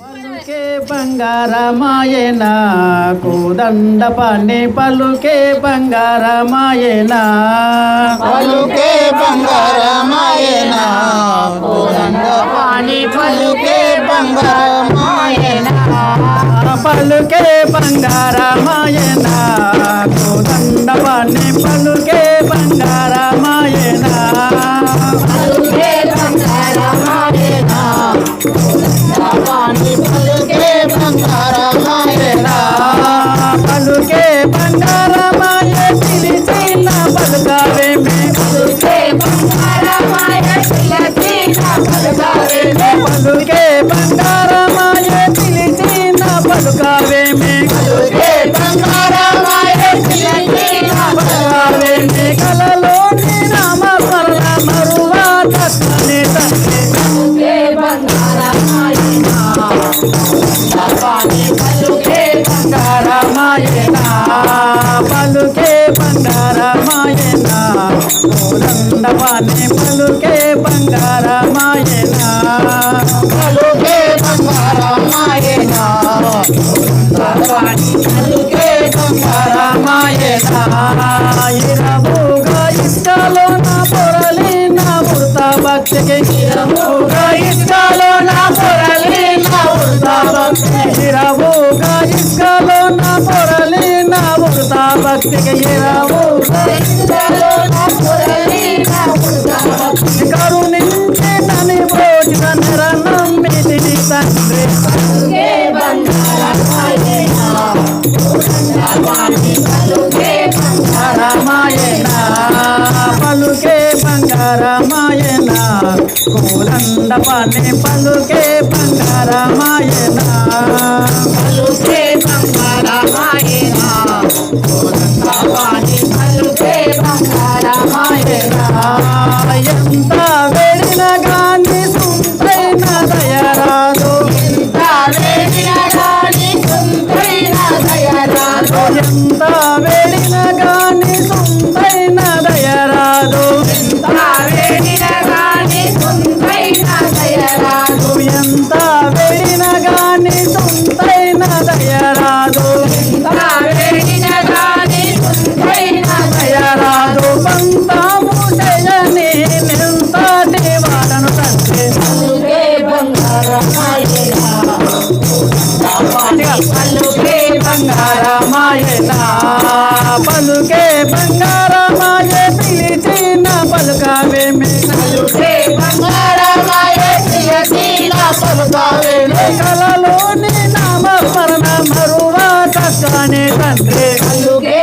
పలుకే బంగారమాయన కోదండ పని పలుకే బంగారమాయన పలుకే బంగారమాయన కోదండ పాణి పలుకే బంగారమాయన పలుకే బంగారమాయన కోదండవాణి పలుకే బంగారమాయన పలుకే బంగారమాయన కోదండపాణి పలుకే రామాయణ ఇరముగా ఇష్టలో నా పొరలి బంగారమాయన కోదండ పని పలుకే బంగారమాయన ఎంత వేడిన గాని సుందరైన దయరాదు ఎంత వేడిన గాని సుందరైన దయరాదు ఎంత వేడిన గాని పలుకే బంగారమాయన పలుకే బంగారమాయ పిలిచిన పలుకావేమి కలలోని నామ పరణ మరువా చక్కని తండ్రి. రామాయణ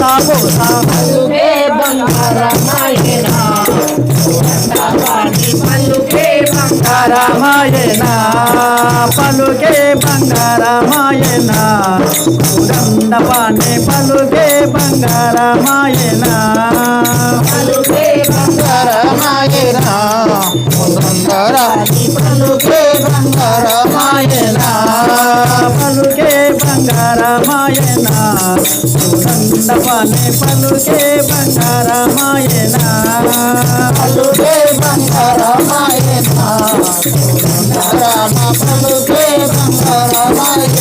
దాస బోధ బంగారమాయన పలుకే బంగారమాయన ఉదండపాణి పలుకే బంగారమాయన పలుకే బంగారమాయన బంగారామాయణ చూడందవనే పలుకే బంగారామాయణ పలుకే బంగారామాయణ బంగారామ పలుకే బంగారామాయణ